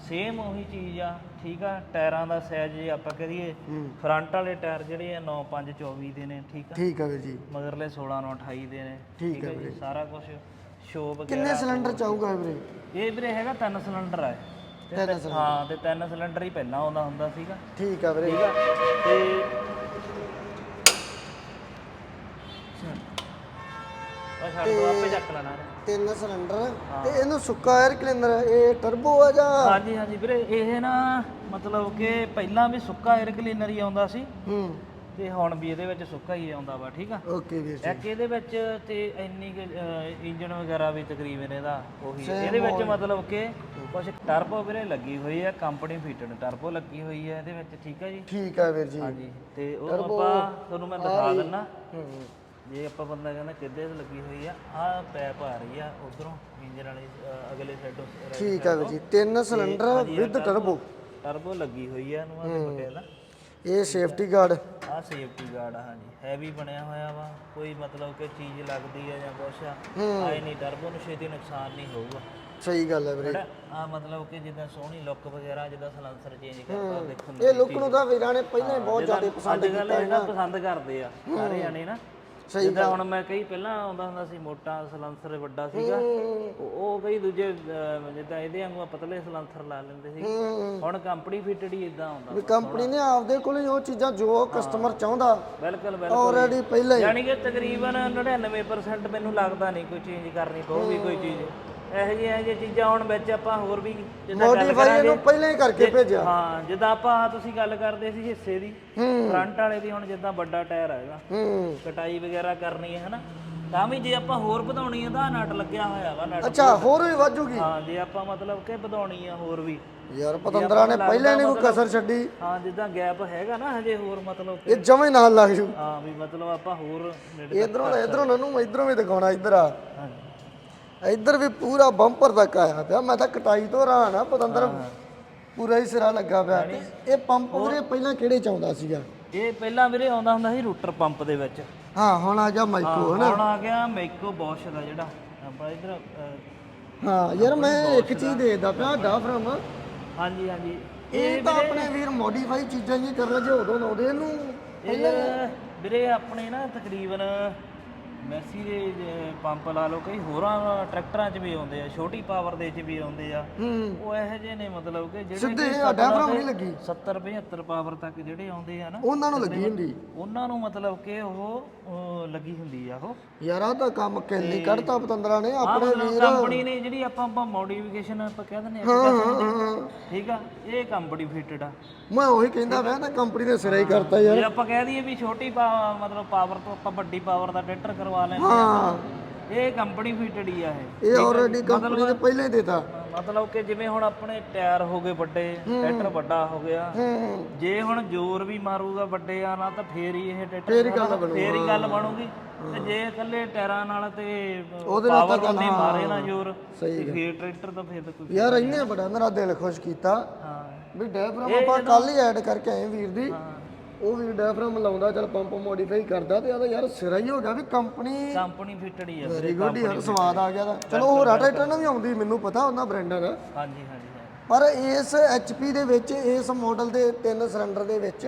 ਸੇਮ ਉਹੀ ਚੀਜ਼ ਆ ਠੀਕ ਆ ਟਾਇਰਾਂ ਦਾ ਸਾਈਜ਼ ਜੇ ਆਪਾਂ ਕਰੀਏ
ਹੂੰ।
ਫਰੰਟ ਵਾਲੇ ਟਾਇਰ ਜਿਹੜੇ ਆ 9 5 24 ਦੇ ਨੇ ਠੀਕ ਆ?
ਠੀਕ ਆ ਵੀਰ ਜੀ।
ਮਗਰਲੇ 16 9 28 ਦੇ ਨੇ
ਠੀਕ ਆ
ਜੀ
ਵੀਰੇ।
ਸਾਰਾ ਕੁਝ ਸ਼ੋ ਵਗੈਰਾ
ਕਿੰਨੇ ਸਿਲੰਡਰ ਚਾਹੂਗਾ ਵੀਰੇ?
ਇਹ ਵੀਰੇ ਹੈਗਾ ਤਿੰਨ ਸਿਲੰਡਰ ਆ ਇਹ। ਤੇ
ਤਿੰਨ
ਤਿੰਨ- ਹਾਂ ਤੇ ਤਿੰਨ ਸਿਲੰਡਰ ਹੀ ਪਹਿਲਾਂ ਆਉਂਦਾ ਹੁੰਦਾ ਸੀਗਾ।
ਠੀਕ ਆ ਵੀਰੇ।
ਠੀਕ ਆ। ਤੇ ਆ ਛੱਡ ਦੋ ਆਪੇ ਚੱਕ ਲੈਣਾ ਇਹਨੇ।
ਤਿੰਨ ਸਿਲੰਡਰ। ਤੇ ਇਹਨੂੰ ਸੁੱਕਾ 에ਅਰ ਕਲੀਨਰ ਇਹ ਟਰਬੋ ਆ ਜਾਂ?
ਹਾਂਜੀ ਹਾਂਜੀ ਵੀਰੇ ਇਹ ਨਾ ਮਤਲਬ ਕਿ ਪਹਿਲਾਂ ਵੀ ਸੁੱਕਾ 에ਅਰ ਕਲੀਨਰ ਹੀ ਆਉਂਦਾ ਸੀ।
ਹੂੰ।
ਤੇ ਹੁਣ ਵੀ ਇਹਦੇ ਵਿੱਚ ਸੁੱਕਾ ਹੀ ਆਉਂਦਾ ਵਾ ਠੀਕ ਆ?
ਓਕੇ ਵੀਰ ਜੀ।
ਇੱਕ ਇਹਦੇ ਵਿੱਚ ਤੇ ਇੰਨੀ ਇੰਜਨ ਵਗੈਰਾ ਵੀ ਤਕਰੀਬਨ ਇਹਦਾ ਉਹੀ ਹੈ। ਇਹਦੇ ਵਿੱਚ ਮਤਲਬ ਕਿ ਕੁਝ ਟਰਬੋ ਵੀਰੇ ਲੱਗੀ ਹੋਈ ਹੈ ਕੰਪਨੀ ਫੀਟਡ ਟਰਬੋ ਲੱਗੀ ਹੋਈ ਹੈ ਇਹਦੇ ਵਿੱਚ ਠੀਕ ਹੈ ਜੀ?
ਠੀਕ ਆ ਵੀਰ ਜੀ।
ਹਾਂਜੀ ਤੇ ਉਹ ਆਪਾਂ ਤੁਹਾਨੂੰ ਮੈਂ ਦਿਖਾ ਦਿੰਨਾ।
ਹੂੰ।
ਜੇ ਆਪਾਂ ਬੰਦਾ ਕਹਿੰਦਾ ਕਿੱਦੇ ਤੇ ਲੱਗੀ ਹੋਈ ਆ ਆਹ ਪੈਪ ਆ ਰਹੀ ਆ ਉਧਰੋਂ ਇੰਜਨ ਵਾਲੀ ਅਹ, ਅਗਲੇ ਸਾਈਡੋਂ
ਠੀਕ ਆ ਵੀਰ ਜੀ ਤਿੰਨ ਸਿਲੰਡਰ ਵਿਦ ਟਰਬੋ
ਟਰਬੋ ਲੱਗੀ ਹੋਈ ਆ ਇਹਨੂੰ ਆ ਬਟੇਲਾ
ਇਹ ਸੇਫਟੀ ਗਾਰਡ
ਆਹ ਸੇਫਟੀ ਗਾਰਡ ਆ ਹਾਂਜੀ। ਹੈਵੀ ਬਣਿਆ ਹੋਇਆ ਵਾ ਕੋਈ ਮਤਲਬ ਕਿ ਚੀਜ਼ ਲੱਗਦੀ ਆ ਜਾਂ ਕੁਛ ਆ ਆਏ ਨਹੀਂ ਟਰਬੋ ਨੂੰ ਛੇਤੀ ਨੁਕਸਾਨ ਨਹੀਂ ਹੋਊਗਾ।
ਸਹੀ ਗੱਲ ਹੈ ਵੀਰੇ।
ਆ ਮਤਲਬ ਕਿ ਜਿੱਦਾਂ ਸੋਹਣੀ ਲੁੱਕ ਵਗੈਰਾ ਜਿੱਦਾਂ ਸਲੈਂਸਰ ਚੇਂਜ ਕਰਦਾ ਦੇਖਣ ਨੂੰ
ਇਹ ਲੁੱਕ ਨੂੰ ਤਾਂ ਵੀਰਾਂ ਨੇ ਪਹਿਲਾਂ ਹੀ ਬਹੁਤ ਜ਼ਿਆਦਾ ਪਸੰਦ
ਅੱਜ ਕੱਲ੍ਹ ਇਹਦਾ ਪਸੰਦ ਕਰਦੇ ਆ ਸਾਰੇ ਜਾਣੇ ਨਾ।
ਸਹੀ
ਜਿੱਦਾਂ ਹੁਣ ਮੈਂ ਕਈ ਪਹਿਲਾਂ ਆਉਂਦਾ ਹੁੰਦਾ ਸੀ ਮੋਟਾ ਸਲੈਂਸਰ ਵੱਡਾ ਸੀਗਾ। ਉਹ ਉਹ ਕਈ ਦੂਜੇ ਅਹ, ਜਿੱਦਾਂ ਇਹਦੇ ਵਾਂਗੂ ਆ ਪਤਲੇ ਸਲੈਂਸਰ ਲਾ ਲੈਂਦੇ ਸੀ। ਹੁਣ ਕੰਪਨੀ ਫਿਟਡ ਹੀ ਇਦਾਂ ਆਉਂਦਾ
ਵੀ ਕੰਪਨੀ ਨੇ ਆਪਦੇ ਕੋਲ ਹੀ ਉਹ ਚੀਜ਼ਾਂ ਜੋ ਕਸਟਮਰ ਚਾਹੁੰਦਾ
ਬਿਲਕੁਲ ਬਿਲਕੁਲ
ਆਲਰੇਡੀ ਪਹਿਲਾਂ ਹੀ।
ਯਾਨੀ ਕਿ ਤਕਰੀਬਨ 99% ਮੈਨੂੰ ਲੱਗਦਾ ਨਹੀਂ ਕੋਈ ਚੇਂਜ ਕਰਨੀ ਪਊਗੀ ਕੋਈ ਚੀਜ਼। ਇਹੋ ਜਿਹੀਆਂ ਜਿਹੀਆਂ ਚੀਜ਼ਾਂ ਹੁਣ ਵਿੱਚ ਆਪਾਂ ਹੋਰ ਵੀ ਜਿੱਦਾਂ ਗੱਲ
ਮੋਡੀਫਾਈ
ਕਰਾਂਗੇ।
ਇਹਨੂੰ ਪਹਿਲਾਂ ਹੀ ਕਰਕੇ ਭੇਜਿਆ।
ਹਾਂ ਜਿੱਦਾਂ ਆਪਾਂ ਤੁਸੀਂ ਗੱਲ ਕਰਦੇ ਸੀ ਹਿੱਸੇ ਦੀ ਫਰੰਟ ਵਾਲੇ ਦੀ ਹੁਣ ਜਿੱਦਾਂ ਵੱਡਾ ਟਾਇਰ ਆਏਗਾ
ਹੂੰ।
ਕਟਾਈ ਵਗੈਰਾ ਕਰਨੀ ਹੈ ਹਨਾ? ਤਾਂ ਵੀ ਜੇ ਆਪਾਂ ਹੋਰ ਵਧਾਉਣੀ ਹੈ ਤਾਂ ਨਟ ਲੱਗਿਆ ਹੋਇਆ ਵਾ ਨਟ
ਅੱਛਾ ਹੋਰ ਵੀ ਵਾਜੂਗੀ
ਹਾਂ ਜੇ ਆਪਾਂ ਮਤਲਬ ਕਿ ਵਧਾਉਣੀ ਆ ਹੋਰ ਵੀ।
ਯਾਰ ਪਤੰਦਰਾਂ ਨੇ ਪਹਿਲਾਂ ਹੀ ਨਹੀਂ ਕੋਈ ਕਸਰ ਛੱਡੀ।
ਹਾਂ ਜਿੱਦਾਂ ਗੈਪ ਹੈਗਾ ਨਾ ਹਜੇ ਹੋਰ ਮਤਲਬ ਕਿ
ਇਹ ਜਮੇ ਨਾਲ ਲੱਗ ਜੂ।
ਹਾਂ ਵੀ ਮਤਲਬ ਆਪਾਂ ਹੋਰ ਨੇੜੇ
ਇਧਰੋਂ ਇਧਰੋਂ ਨਨੂੰ ਇਧਰੋਂ ਵੀ ਦਿਖਾਉਣਾ ਇਧਰ ਆ।
ਹਾਂਜੀ।
ਇਧਰ ਵੀ ਪੂਰਾ ਬੰਪਰ ਤੱਕ ਆਇਆ ਪਿਆ। ਮੈਂ ਤਾਂ ਕਟਾਈ ਤੋਂ ਹੈਰਾਨ ਆ ਪਤੰਦਰ ਪੂਰਾ ਹੀ ਸਿਰਾ ਲੱਗਾ ਪਿਆ। ਤੇ ਇਹ ਪੰਪ ਵੀਰੇ ਪਹਿਲਾਂ ਕਿਹੜੇ ਚ ਆਉਂਦਾ ਸੀਗਾ?
ਇਹ ਪਹਿਲਾਂ ਵੀਰੇ ਆਉਂਦਾ ਹੁੰਦਾ ਸੀ ਰੂਟਰ ਪੰਪ ਦੇ ਵਿੱਚ।
ਹਾਂ ਹੁਣ ਆ ਗਿਆ ਮਾਈਕੋ ਹਨਾ
ਹੁਣ ਆ ਗਿਆ ਮੈਕੋ ਬੋਸ਼ ਦਾ ਜਿਹੜਾ। ਆਪਾਂ ਇਧਰ
ਹਾਂ ਯਾਰ ਮੈਂ ਇੱਕ ਚੀਜ਼ ਦੇਖਦਾ ਪਿਆ ਡਾਫਰਮ
ਹਾਂਜੀ ਹਾਂਜੀ।
ਇਹ ਤਾਂ ਆਪਣੇ ਵੀਰ ਮੋਡੀਫਾਈ ਚੀਜ਼ਾਂ ਜੀ ਕਰ ਜੇ ਉਦੋਂ ਲਾਉਂਦੇ ਇਹਨੂੰ।
ਇਹ ਵੀਰੇ ਆਪਣੇ ਨਾ ਤਕਰੀਬਨ ਮੈਸੀ ਦੇ ਜੇ ਪੰਪ ਲਾ ਲਓ ਕਈ ਹੋਰਾਂ ਟਰੈਕਟਰਾਂ 'ਚ ਵੀ ਆਉਂਦੇ ਆ ਛੋਟੀ ਪਾਵਰ ਦੇ 'ਚ ਵੀ ਆਉਂਦੇ ਆ।
ਹੂੰ।
ਉਹ ਇਹੋ ਜਿਹੇ ਨੇ ਮਤਲਬ ਕਿ ਜਿਹੜੇ
ਸਿੱਧੇ ਡਾਫਰਮ ਨਹੀਂ ਲੱਗੀ।
70 75 ਪਾਵਰ ਤੱਕ ਜਿਹੜੇ ਆਉਂਦੇ ਆ ਨਾ
ਉਹਨਾਂ ਨੂੰ ਲੱਗੀ ਹੁੰਦੀ।
ਉਹਨਾਂ ਨੂੰ ਮਤਲਬ ਕਿ ਉਹ ਲੱਗੀ ਹੁੰਦੀ ਆ ਉਹ।
ਯਾਰ ਆ ਤਾਂ ਕੰਮ ਕੈਲੀ ਕੱਢਤਾ ਪਤੰਦਰਾਂ ਨੇ ਆਪਣੇ ਵੀਰ।
ਕੰਪਨੀ ਨੇ ਜਿਹੜੀ ਆਪਾਂ ਆਪਾਂ ਮੋਡੀਫਿਕੇਸ਼ਨ ਆਪਾਂ ਕਹਿ ਦਿੰਦੇ ਆ ਦੀ, ਠੀਕ ਆ? ਇਹ ਕੰਪਨੀ ਫਿਟਡ ਆ।
ਮੈਂ ਉਹੀ ਕਹਿੰਦਾ ਮੈਂ ਤਾਂ ਕੰਪਨੀ ਨੇ ਸਿਰਾ ਹੀ ਕਰਤਾ ਯਾਰ।
ਜੇ ਆਪਾਂ ਕਹਿ ਦਈਏ ਵੀ ਛੋਟੀ ਪਾ- ਮਤਲਬ ਪਾਵਰ ਤੋਂ ਆਪਾਂ ਵੱਡੀ ਪਾਵਰ ਦਾ ਟਰੈਕਟਰ ਕਰਵਾ ਲੈਂਦੇ
ਹਾਂ।
ਆ ਇਹ ਕੰਪਨੀ ਫਿਟਡ ਹੀ ਆ ਇਹ।
ਇਹ ਆਲਰੇਡੀ ਕੰਪਨੀ ਨੇ ਪਹਿਲਾਂ ਹੀ ਦੇਤਾ।
ਮਤਲਬ ਕਿ ਜਿਵੇਂ ਹੁਣ ਆਪਣੇ ਟਾਇਰ ਹੋ ਗਏ ਵੱਡੇ ਟਰੈਕਟਰ ਵੱਡਾ ਹੋ ਗਿਆ।
ਹੂੰ।
ਜੇ ਹੁਣ ਜ਼ੋਰ ਵੀ ਮਾਰੂਗਾ ਵੱਡੇ ਆ ਨਾਲ ਤਾਂ ਫੇਰ ਹੀ ਇਹ ਟਰੈਕਟਰ ਮਤਲਬ ਫੇਰ ਹੀ ਗੱਲ ਬਣੂਗੀ। ਤੇ ਜੇ ਇਕੱਲੇ ਟਾਇਰਾਂ ਨਾਲ ਤੇ ਪਾਵਰ ਉਹਨੇ ਮਾਰੇ ਨਾ ਜ਼ੋਰ ਤੇ ਫੇਰ ਟਰੈਕਟਰ ਤਾਂ ਫੇਰ ਤਾਂ ਕੋਈ
ਯਾਰ ਇੰਨੇ ਬੜਾ ਮੇਰਾ ਦਿਲ ਖੁਸ਼ ਕੀਤਾ।
ਹਾਂ।
ਵੀ ਡੈਫਰਮ ਆਪਾਂ ਕੱਲ ਹੀ ਐਡ ਕਰਕੇ ਆਏ ਵੀਰ ਦੀ। ਉਹ ਵੀ ਡੈਫਰਮ ਲਾਉਂਦਾ ਚਲ ਪੰਪ ਮੋਡੀਫਾਈ ਕਰਦਾ ਤੇ ਆਦਾ ਯਾਰ ਸਿਰਾ ਹੀ ਹੋ ਗਿਆ ਵੀ ਕੰਪਨੀ
ਕੰਪਨੀ ਫਿਟਡ ਹੀ ਆ
ਵੈਰੀ ਗੁੱਡ ਯਾਰ ਸਵਾਦ ਆ। ਗਿਆ ਦਾ ਚਲੋ ਹੋਰ ਟਰੈਕਟਰ ਨਾਲ ਵੀ ਆਉਂਦੀ ਮੈਨੂੰ ਪਤਾ ਉਹਨਾਂ ਬ੍ਰਾਂਡਾਂ ਦਾ
ਹਾਂਜੀ ਹਾਂਜੀ ਹਾਂਜੀ।
ਪਰ ਇਸ HP ਦੇ ਵਿੱਚ ਇਸ ਮਾਡਲ ਦੇ ਤਿੰਨ ਸਿਲੰਡਰ ਦੇ ਵਿੱਚ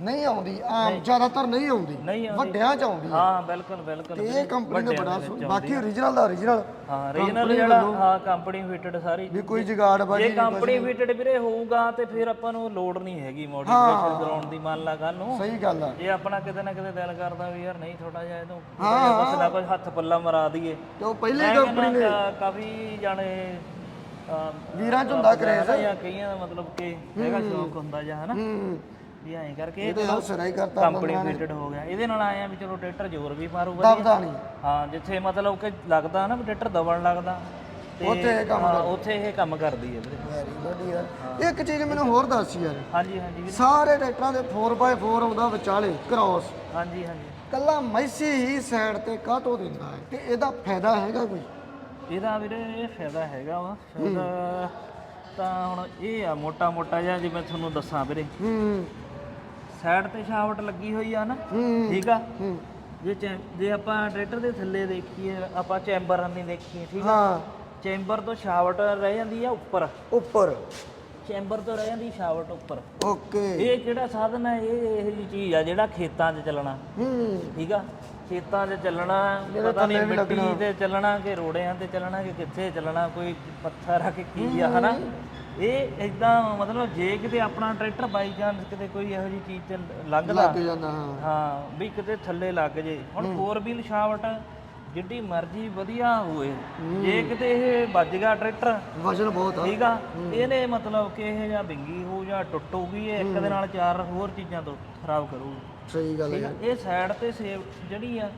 ਨਹੀਂ ਆਉਂਦੀ ਆਮ ਜ਼ਿਆਦਾਤਰ ਨਹੀਂ ਆਉਂਦੀ
ਨਹੀਂ ਆਉਂਦੀ।
ਵੱਡਿਆਂ ਚ ਆਉਂਦੀ ਹੈ।
ਹਾਂ ਬਿਲਕੁਲ ਬਿਲਕੁਲ।
ਤੇ ਇਹ ਕੰਪਨੀ ਨੇ ਬੜਾ ਸੋ- ਬਾਕੀ origignal ਦਾ origignal
ਹਾਂ ਰੀਜਨਲ ਜਿਹੜਾ ਹਾਂ ਕੰਪਨੀ ਫਿਟਡ ਸਾਰੀ
ਵੀ ਕੋਈ ਜਗਾੜ ਬਾਜੀ
ਜੇ ਕੰਪਨੀ ਫਿਟਡ ਵੀਰੇ ਹੋਊਗਾ ਤੇ ਫਿਰ ਆਪਾਂ ਨੂੰ ਲੋਡ ਨਹੀਂ ਹੈਗੀ ਮੋਡੀਫਿਕੇਸ਼ਨ ਕਰਾਉਣ ਦੀ ਮੰਨ ਲਾ ਗੱਲ ਨੂੰ।
ਸਹੀ ਗੱਲ ਆ।
ਜੇ ਆਪਣਾ ਕਿਤੇ ਨਾ ਕਿਤੇ ਦਿਲ ਕਰਦਾ ਵੀ ਯਾਰ ਨਹੀਂ ਥੋੜਾ ਜਿਹਾ ਇਹਨੂੰ ਕੁਛ ਨਾ ਕੁਛ ਹੱਥ ਪੱਲਾ ਮਰਾ ਦਈਏ।
ਤੇ ਉਹ ਪਹਿਲੇ
ਮੈਂ
ਕੰਪਨੀ ਨੇ
ਕਹਿੰਦਾ ਕਾਫੀ ਜਾਣੇ
ਵੀਰਾਂ ਚ ਹੁੰਦਾ ਕਰੇਜ਼
ਜਾਂ ਕਈਆਂ ਦਾ ਮਤਲਬ ਕਿ ਹੈਗਾ ਸ਼ੌਕ ਹੁੰਦਾ ਜਾਂ ਹਨਾ। ਵੀ ਐਂ ਕਰਕੇ
ਇਹ ਤੇ ਯਾਰ ਸਿਰਾ ਹੀ ਕਰਤਾ
ਕੰਪਨੀ ਫਿਟਡ ਹੋ ਗਿਆ। ਇਹਦੇ ਨਾਲ ਆਏ ਆ ਵੀ ਚਲੋ ਟਰੈਕਟਰ ਜ਼ੋਰ ਵੀ ਮਾਰੂ ਵਧੀਆ।
ਦਬਦਾ ਨਹੀਂ।
ਹਾਂ ਜਿੱਥੇ ਮਤਲਬ ਕਿ ਲੱਗਦਾ ਨਾ ਵੀ ਟਰੈਕਟਰ ਦਬਣ ਲੱਗਦਾ
ਉੱਥੇ ਇਹ ਕੰਮ
ਉੱਥੇ ਇਹ ਕੰਮ ਕਰਦੀ ਹੈ ਵੀਰੇ।
ਵੈਰੀ ਯਾਰ ਇੱਕ ਚੀਜ਼ ਮੈਨੂੰ ਹੋਰ ਦੱਸ ਯਾਰ।
ਹਾਂਜੀ ਹਾਂਜੀ ਵੀਰੇ।
ਸਾਰੇ ਟਰੈਕਟਰਾਂ ਦੇ 4x4 ਆਉਂਦਾ ਵਿਚਾਲੇ ਕ੍ਰਾਸ
ਹਾਂਜੀ ਹਾਂਜੀ।
ਕੱਲਾ ਮੈਸੀ ਹੀ ਸਾਈਡ ਤੇ ਕਾਹਤੋਂ ਦਿੰਦਾ ਹੈ? ਤੇ ਇਹਦਾ ਫਾਇਦਾ ਹੈਗਾ ਕੋਈ?
ਇਹਦਾ ਵੀਰੇ ਇਹ ਫਾਇਦਾ ਹੈਗਾ ਵਾ। ਫਾਇਦਾ ਤਾਂ ਹੁਣ ਇਹ ਆ ਮੋਟਾ ਮੋਟਾ ਜਿਹਾ ਜਿਵੇਂ ਤੁਹਾਨੂੰ ਦੱਸਾਂ ਵੀਰੇ।
ਹੂੰ।
ਸਾਈਡ ਤੇ ਸ਼ਾਫਟ ਲੱਗੀ ਹੋਈ ਆ ਨਾ ਠੀਕ ਆ? ਜੇ ਚੈ- ਜੇ ਆਪਾਂ ਟਰੈਕਟਰ ਦੇ ਥੱਲੇ ਦੇਖੀਏ ਆਪਾਂ ਚੈਂਬਰ ਨਹੀਂ ਦੇਖੀਏ ਠੀਕ ਆ?
ਹਾਂ।
ਚੈਂਬਰ ਤੋਂ ਸ਼ਾਫਟ ਰਹਿ ਜਾਂਦੀ ਆ ਉੱਪਰ।
ਉੱਪਰ।
ਚੈਂਬਰ ਤੋਂ ਰਹਿ ਜਾਂਦੀ ਸ਼ਾਫਟ ਉੱਪਰ।
ਓਕੇ।
ਇਹ ਜਿਹੜਾ ਸਾਧਨ ਹੈ ਇਹ ਇਹੋ ਜਿਹੀ ਚੀਜ਼ ਆ ਜਿਹੜਾ ਖੇਤਾਂ 'ਚ ਚੱਲਣਾ।
ਹੂੰ।
ਠੀਕ ਆ? ਖੇਤਾਂ 'ਚ ਚੱਲਣਾ ਪਤਾ ਨਹੀਂ ਮਿੱਟੀ ਤੇ ਚੱਲਣਾ ਕਿ ਰੋੜਿਆਂ ਤੇ ਚੱਲਣਾ ਕਿ ਕਿੱਥੇ ਚੱਲਣਾ ਕੋਈ ਪੱਥਰ ਆ ਕਿ ਕੀ ਆ ਹਨਾ? ਇਹ ਇਦਾਂ ਮਤਲਬ ਜੇ ਕਿਤੇ ਆਪਣਾ ਟਰੈਕਟਰ ਬਾਈ ਚਾਂਸ ਕਿਤੇ ਕੋਈ ਇਹੋ ਜਿਹੀ ਚੀਜ਼ ਤੇ ਲੰਘਦਾ
ਲੱਗ ਜਾਂਦਾ ਹਾਂ।
ਹਾਂ ਵੀ ਕਿਤੇ ਥੱਲੇ ਲੱਗ ਜੇ। ਹੁਣ ਫੋਰ ਵੀਲ ਸ਼ਾਫਟ ਜਿੱਡੀ ਮਰਜ਼ੀ ਵਧੀਆ ਹੋਏ ਜੇ ਕਿਤੇ ਇਹ ਵੱਜ ਗਿਆ ਟਰੈਕਟਰ
ਵਜਨ ਬਹੁਤ ਆ।
ਠੀਕ ਆ? ਇਹਨੇ ਮਤਲਬ ਕਿ ਇਹ ਜਾਂ ਵਿੰਗੀ ਹੋ ਜਾਂ ਟੁੱਟੂਗੀ ਇਹ ਇੱਕ ਦੇ ਨਾਲ ਚਾਰ ਹੋਰ ਚੀਜ਼ਾਂ ਤੋਂ ਖਰਾਬ ਕਰੂਗੀ।
ਸਹੀ ਗੱਲ ਹੈ।
ਇਹ ਸਾਈਡ ਤੇ ਸੇਵ ਜਿਹੜੀ ਆ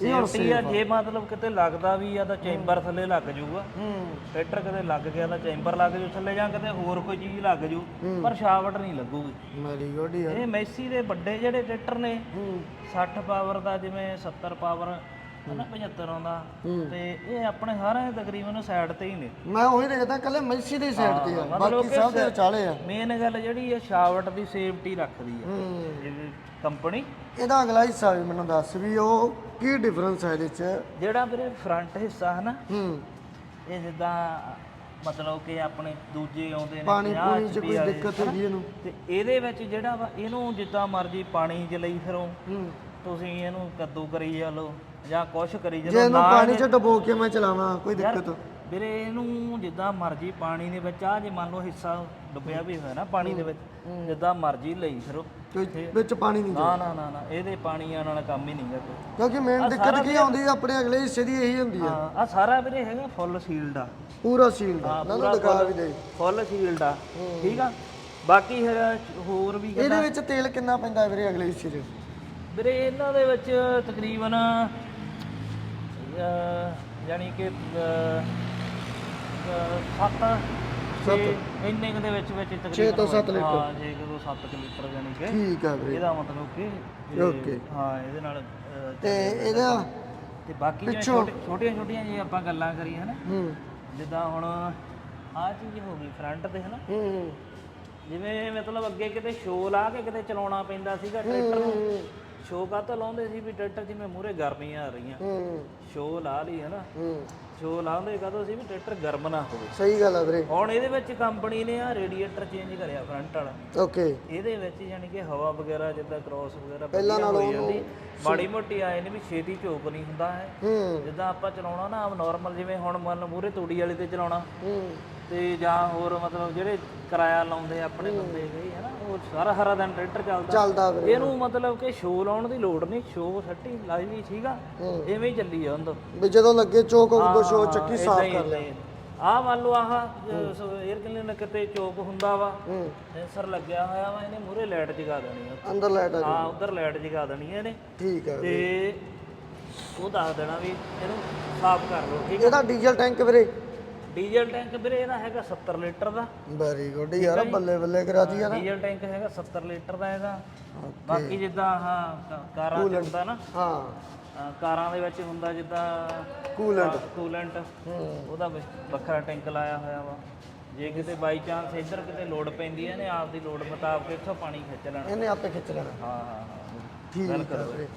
ਸੇਫਟੀ ਆ। ਜੇ ਮਤਲਬ ਕਿਤੇ ਲੱਗਦਾ ਵੀ ਆ ਤਾਂ ਚੈਂਬਰ ਥੱਲੇ ਲੱਗ ਜਾਊਗਾ
ਹੂੰ।
ਟਰੈਕਟਰ ਕਿਤੇ ਲੱਗ ਗਿਆ ਤਾਂ ਚੈਂਬਰ ਲੱਗ ਜੂ ਥੱਲੇ ਜਾਂ ਕਿਤੇ ਹੋਰ ਕੋਈ ਚੀਜ਼ ਲੱਗ ਜੂ ਪਰ ਸ਼ਾਫਟ ਨਹੀਂ ਲੱਗੂਗੀ।
ਵੈਰੀ ਗੁੱਡ
ਇਹ ਮੈਸੀ ਦੇ ਵੱਡੇ ਜਿਹੜੇ ਟਰੈਕਟਰ ਨੇ
ਹੂੰ।
60 ਪਾਵਰ ਦਾ ਜਿਵੇਂ 70 ਪਾਵਰ ਹਨਾ 75 ਆਉਂਦਾ ਤੇ ਇਹ ਆਪਣੇ ਸਾਰਿਆਂ ਦੇ ਤਕਰੀਬਨ ਸਾਈਡ ਤੇ ਹੀ ਨੇ।
ਮੈਂ ਉਹੀ ਦੇਖਦਾ ਕੱਲੇ ਮੈਸੀ ਦੀ ਸਾਈਡ ਤੇ ਆ ਬਾਕੀ ਸਭ ਦੇ ਵਿਚਾਲੇ ਆ।
ਮੇਨ ਗੱਲ ਜਿਹੜੀ ਦੀ ਸੇਫਟੀ ਰੱਖਦੀ ਜਿਵੇਂ ਕੰਪਨੀ
ਇਹਦਾ ਅਗਲਾ ਹਿੱਸਾ ਵੀ ਮੈਨੂੰ ਦੱਸ ਵੀ ਉਹ ਕੀ ਡਿਫਰੈਂਸ ਹੈ ਇਹਦੇ ਚ?
ਜਿਹੜਾ ਵੀਰੇ ਫਰੰਟ ਹਿੱਸਾ ਹੈ ਨਾ
ਹੂੰ।
ਇਹ ਜਿੱਦਾਂ ਮਤਲਬ ਕਿ ਆਪਣੇ ਦੂਜੇ ਆਉਂਦੇ ਨੇ
ਪਾਣੀ
50
ਪੂਣੀ ਚ
HP
ਕੋਈ
ਵਾਲੇ,
ਦਿੱਕਤ? ਹੈਗੀ ਇਹਨੂੰ?
ਤੇ ਇਹਦੇ ਵਿੱਚ ਜਿਹੜਾ ਵਾ ਇਹਨੂੰ ਜਿੱਦਾਂ ਮਰਜ਼ੀ ਪਾਣੀ ਚ ਲਈ ਫਿਰੋ।
ਹੂੰ।
ਤੁਸੀਂ ਇਹਨੂੰ ਕੱਦੂ ਕਰੀ ਚੱਲੋ ਜਾਂ ਕੁਛ ਕਰੀ
ਜੇ
ਚੱਲੋ
ਇਹਨੂੰ ਪਾਣੀ ਚ ਡਬੋ ਕੇ ਮੈਂ ਚਲਾਵਾਂ ਕੋਈ ਦਿੱਕਤ?
ਵੀਰੇ ਇਹਨੂੰ ਜਿੱਦਾਂ ਮਰਜ਼ੀ ਪਾਣੀ ਦੇ ਵਿੱਚ ਆ ਜੇ ਮੰਨ ਲਓ ਹਿੱਸਾ ਡੁੱਬਿਆ ਵੀ ਹੋਇਆ ਨਾ ਪਾਣੀ ਦੇ ਵਿੱਚ ਜਿੱਦਾਂ ਮਰਜ਼ੀ ਲਈ ਫਿਰੋ।
ਕੋਈ ਵਿੱਚ ਪਾਣੀ ਨਹੀਂ
ਨਾ ਨਾ ਨਾ ਨਾ ਇਹਦੇ ਪਾਣੀ ਆਉਣ ਵਾਲਾ ਕੰਮ ਹੀ ਨਹੀਂਗਾ ਕੋਈ।
ਕਿਉਂਕਿ ਮੇਨ ਦਿੱਕਤ ਕੀ ਆਉਂਦੀ ਆ ਆਪਣੇ ਅਗਲੇ ਹਿੱਸੇ ਦੀ ਇਹੀ ਹੁੰਦੀ ਆ।
ਹਾਂ ਆ ਸਾਰਾ ਵੀਰੇ ਹੈਗਾ ਫੁੱਲ ਸੀਲਡ ਆ।
ਪੂਰਾ ਸੀਲਡ
ਹਾਂ
ਨਾ
ਪੂਰਾ
ਦਿਖਾ ਵੀ ਦੇ।
ਫੁੱਲ ਸੀਲਡ ਆ। ਠੀਕ ਆ? ਬਾਕੀ ਹੈਗਾ ਹੋਰ ਵੀ
ਇਹਦੇ ਵਿੱਚ ਤੇਲ ਕਿੰਨਾ ਪੈਂਦਾ ਹੈ ਵੀਰੇ ਅਗਲੇ ਹਿੱਸੇ 'ਚ
ਵੀਰੇ ਇਹਨਾਂ ਦੇ ਵਿੱਚ ਤਕਰੀਬਨ ਅਹ, ਯਾਨੀ ਕਿ 7 6 ਇੰਨੇ ਕੁ ਦੇ ਵਿੱਚ ਵਿੱਚ ਤਕਰੀਬਨ
ਛੇ ਤੋਂ ਸੱਤ
ਹੋਏ। ਹਾਂ ਜੇ ਕਦੋਂ 7 ਲੀਟਰ ਯਾਨੀ ਕਿ।
ਠੀਕ ਆ ਵੀਰੇ।
ਇਹਦਾ ਮਤਲਬ ਕਿ ਇਹ-
ਓਕੇ।
ਹਾਂ ਇਹਦੇ ਨਾਲ ਅਹ,
ਤੇ ਇਹਦਾ
ਤੇ ਬਾਕੀ ਜਿਵੇਂ
ਪਿੱਛੋਂ-
ਛੋਟੇ ਛੋਟੀਆਂ ਛੋਟੀਆਂ ਜੇ ਆਪਾਂ ਗੱਲਾਂ ਕਰੀਏ ਹਨਾ?
ਹੂੰ।
ਜਿੱਦਾਂ ਹੁਣ ਆਹ ਚੀਜ਼ ਹੋ ਗਈ ਫਰੰਟ ਤੇ ਹਨਾ?
ਹੂੰ।
ਜਿਵੇਂ ਮਤਲਬ ਅੱਗੇ ਕਿਤੇ ਸ਼ੋ ਲਾ ਕੇ ਕਿਤੇ ਚਲਾਉਣਾ ਪੈਂਦਾ ਸੀਗਾ ਟਰੈਕਟਰ ਨੂੰ। ਸ਼ੋ ਕਾਹਤੋਂ ਲਾਉਂਦੇ ਸੀ ਵੀ ਟਰੈਕਟਰ ਜਿਵੇਂ ਮੂਰੇ ਗਰਮੀਆਂ ਆ ਰਹੀਆਂ।
ਹੂੰ।
ਸ਼ੋ ਲਾ ਲਈ ਹਨਾ?
ਹੂੰ।
ਸ਼ੋ ਲਾਉਂਦੇ ਕਾਹਤੋਂ ਸੀ ਵੀ ਟਰੈਕਟਰ ਗਰਮ ਨਾ ਹੋਵੇ।
ਸਹੀ ਗੱਲ ਆ ਵੀਰੇ।
ਹੁਣ ਇਹਦੇ ਵਿੱਚ ਕੰਪਨੀ ਨੇ ਆ ਰੇਡੀਏਟਰ ਚੇਂਜ ਕਰਿਆ ਫਰੰਟ ਵਾਲਾ।
ਓਕੇ
ਇਹਦੇ ਵਿੱਚ ਯਾਨੀ ਕਿ ਹਵਾ ਵਗੈਰਾ ਜਿੱਦਾਂ ਕ੍ਰੋਸ ਵਗੈਰਾ
ਪਹਿਲਾਂ ਨਾਲੋਂ
ਮਾੜੀ ਮੋਟੀ ਆਏ ਨੇ ਵੀ ਛੇਤੀ ਝੋਕ ਨਹੀਂ ਹੁੰਦਾ ਹੈ। ਜਿੱਦਾਂ ਆਪਾਂ ਚਲਾਉਣਾ ਨਾ ਆਮ ਨਾਰਮਲ ਜਿਵੇਂ ਹੁਣ ਮੰਨ ਲਓ ਮੂਰੇ ਤੂੜੀ ਵਾਲੇ ਤੇ ਚਲਾਉਣਾ।
ਹੂੰ।
ਤੇ ਜਾਂ ਹੋਰ ਮਤਲਬ ਜਿਹੜੇ ਕਿਰਾਇਆ ਲਾਉਂਦੇ ਆ ਆਪਣੇ ਬੰਦੇ ਕਈ ਹਨਾ ਉਹ ਸਾਰਾ ਹਰਾ ਦਿਨ ਟਰੈਕਟਰ ਚੱਲਦਾ।
ਚੱਲਦਾ ਵੀਰੇ
ਇਹਨੂੰ ਮਤਲਬ ਕਿ ਸ਼ੋ ਲਾਉਣ ਦੀ ਲੋੜ ਨਹੀਂ ਸ਼ੋ ਸੱਟੀ ਲਾਈ ਵੀ
ਹੂੰ।
ਐਵੇਂ ਹੀ ਚੱਲੀ ਉਹਦਾ
ਵੀ ਜਦੋਂ ਲੱਗੇ ਚੋਕ ਉਦੋਂ ਸ਼ੋ ਚੱਕੀ ਸਾਫ਼ ਕਰ
ਲੈ ਆ। ਮੰਨ ਲਓ ਆਹ 에ਅਰ ਕਲੀਨਰ ਕਿਤੇ ਚੋਕ ਹੁੰਦਾ ਵਾ
ਹੂੰ।
ਸੈਂਸਰ ਲੱਗਿਆ ਹੋਇਆ ਵਾ ਇਹਨੇ ਮੂਰੇ ਲਾਈਟ ਜਗਾ ਦੇਣੀ ਆ
ਅੰਦਰ ਲਾਈਟ ਆ
ਹਾਂ ਉਧਰ ਲਾਈਟ ਜਗਾ ਦੇਣੀ ਆ ਇਹਨੇ।
ਠੀਕ ਆ
ਤੇ ਉਹ ਦੱਸ ਦੇਣਾ ਵੀ ਇਹਨੂੰ ਸਾਫ਼ ਕਰ ਲਓ ਠੀਕ
ਇਹਦਾ ਡੀਜ਼ਲ ਟੈਂਕ ਵੀਰੇ।
ਡੀਜ਼ਲ ਟੈਂਕ ਵੀਰੇ ਇਹਦਾ ਹੈਗਾ 70 ਲੀਟਰ ਦਾ।
ਵੈਰੀ ਗੁੱਡ ਯਾਰ ਬੱਲੇ ਬੱਲੇ ਕਰਾ ਦੀ ਯਾਰ
ਡੀਜ਼ਲ ਟੈਂਕ ਹੈਗਾ 70 ਲੀਟਰ ਦਾ ਇਹਦਾ। ਬਾਕੀ ਜਿੱਦਾਂ ਆਹ ਕਾਰਾਂ 'ਚ ਹੁੰਦਾ ਨਾ।
ਹਾਂ।
ਅਹ ਕਾਰਾਂ ਦੇ ਵਿੱਚ ਹੁੰਦਾ ਜਿੱਦਾਂ
ਕੂਲੈਂਟ।
ਕੂਲੈਂਟ।
ਹੂੰ।
ਉਹਦਾ ਵੀ ਵੱਖਰਾ ਟੈਂਕ ਲਾਇਆ ਹੋਇਆ ਵਾ। ਜੇ ਕਿਤੇ ਬਾਈ ਚਾਂਸ ਇੱਧਰ ਕਿਤੇ ਲੋਡ ਪੈਂਦੀ ਹੈ ਨੇ ਆਪਦੀ ਲੋਡ ਮੁਤਾਬਕ ਇੱਥੋਂ ਪਾਣੀ ਖਿੱਚ ਲੈਣਾ।
ਇਹਨੇ ਆਪੇ ਖਿੱਚ ਲੈਣਾ।
ਹਾਂ ਹਾਂ ਹਾਂ।
ਠੀਕ ਵੀਰੇ।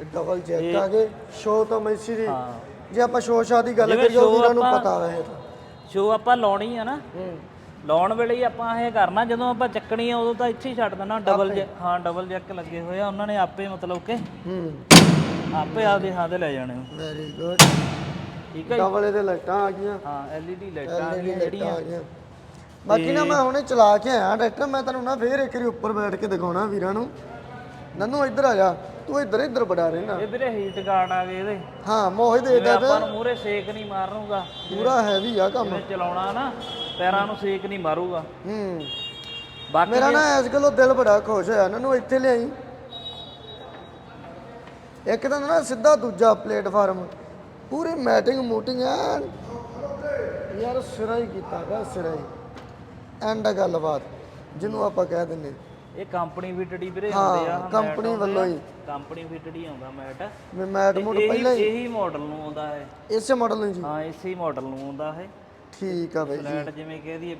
ਇਹ ਡਬਲ ਚੈੱਕ ਆ ਗਏ। ਸ਼ੋ ਤਾਂ ਮੈਸੀ ਦੀ
ਹਾਂ।
ਜੇ ਆਪਾਂ ਸ਼ੋ ਸ਼ਾ ਦੀ ਗੱਲ
ਜਿਵੇਂ
ਕਰੀਏ
show
ਵੀਰਾਂ ਨੂੰ
ਆਪਾਂ-
ਪਤਾ ਵਾ ਇਹ ਤਾਂ।
ਸ਼ੋ ਆਪਾਂ ਲਾਉਣੀ ਆ ਨਾ।
ਹੂੰ।
ਲਾਉਣ ਵੇਲੇ ਹੀ ਆਪਾਂ ਇਹ ਕਰਨਾ ਜਦੋਂ ਆਪਾਂ ਚੱਕਣੀ ਆ ਉਦੋਂ ਤਾਂ ਇੱਥੇ ਹੀ ਛੱਡ ਦੇਣਾ ਡਬਲ ਹਾਂ ਡਬਲ ਜੈਕ ਲੱਗੇ ਹੋਏ ਆ ਉਹਨਾਂ ਨੇ ਆਪੇ ਮਤਲਬ ਕਿ
ਹੂੰ।
ਆਪੇ ਆਪਦੇ ਥਾਂ ਤੇ ਲੈ ਜਾਣੇ ਉਹ।
ਵੈਰੀ ਗੁੱਡ
ਠੀਕ ਹੈ ਜੀ?
ਡਬਲ ਇਹਦੇ ਲਾਈਟਾਂ ਆ ਗਈਆਂ।
ਹਾਂ ਐਲਈਡੀ ਲਾਈਟਾਂ ਆ ਗਈਆਂ ਜਿਹੜੀਆਂ।
ਆ ਗਈਆਂ। ਬਾਕੀ ਨਾ ਮੈਂ ਹੁਣੇ ਚਲਾ ਕੇ ਆਇਆ ਡਾਕਟਰ ਮੈਂ ਤੈਨੂੰ ਨਾ ਫੇਰ ਇੱਕ ਵਾਰੀ ਉੱਪਰ ਬੈਠ ਕੇ ਦਿਖਾਉਣਾ ਵੀਰਾਂ ਨੂੰ। ਨੰਨੂ ਇੱਧਰ ਆ ਜਾ। ਤੂੰ ਇੱਧਰ ਇੱਧਰ ਬੜਾ ਰਹਿਣਾ।
ਇਹ ਵੀਰੇ ਹੀਟ ਗਾਰਡ ਆ ਗਏ ਇਹਦੇ।
ਹਾਂ ਮੋਹ ਦੇ
ਜਿਵੇਂ
ਦੇ
ਆਪਾਂ ਨੂੰ ਮੂਰੇ ਸੇਕ ਨਹੀਂ ਮਾਰੂਗਾ
ਪੂਰਾ ਹੈਵੀ ਆ ਕੰਮ।
ਜਿਵੇਂ ਚਲਾਉਣਾ ਨਾ ਪੈਰਾਂ ਨੂੰ ਸੇਕ ਨਹੀਂ ਮਾਰੂਗਾ।
ਹੂੰ।
ਬਾਕੀ
ਮੇਰਾ ਨਾ ਇਸ ਗੱਲੋਂ ਦਿਲ ਬੜਾ ਖੁਸ਼ ਹੋਇਆ ਨੰਨੂ ਇੱਥੇ ਲਿਆਈ। ਇੱਕ ਤਾਂ ਨਾ ਸਿੱਧਾ ਦੂਜਾ ਪਲੇਟਫਾਰਮ। ਪੂਰੀ ਮੈਟਿੰਗ ਮੂਟਿੰਗ ਐਨ। ਯਾਰ ਸਿਰਾ ਹੀ ਕੀਤਾ ਗਾ ਸਿਰਾ ਹੀ। ਐਂਡ ਗੱਲਬਾਤ ਜਿਹਨੂੰ ਆਪਾਂ ਕਹਿ ਦਿੰਨੇ
ਇਹ ਕੰਪਨੀ ਵੀਰੇ
ਹਾਂ,
ਹੁੰਦੇ ਆ
company ਵੱਲੋਂ ਹੀ।
ਕੰਪਨੀ ਫਿਟੜੀ ਆਉਂਦਾ ਮੈਟ।
ਮੈਂ ਮੈਟ
ਇਹੀ
ਪਹਿਲਾਂ ਹੀ
ਇਹੀ ਮਾਡਲ ਨੂੰ ਆਉਂਦਾ ਹੈ
ਇਸੇ ਮਾਡਲ ਨੂੰ ਜੀ।
ਹਾਂ ਇਸੇ ਮਾਡਲ ਨੂੰ ਆਉਂਦਾ ਹੈ
ਠੀਕ ਆ ਬਾਈ ਜੀ।
ਫਲੈਟ ਜਿਵੇਂ ਕਹਿ ਦਈਏ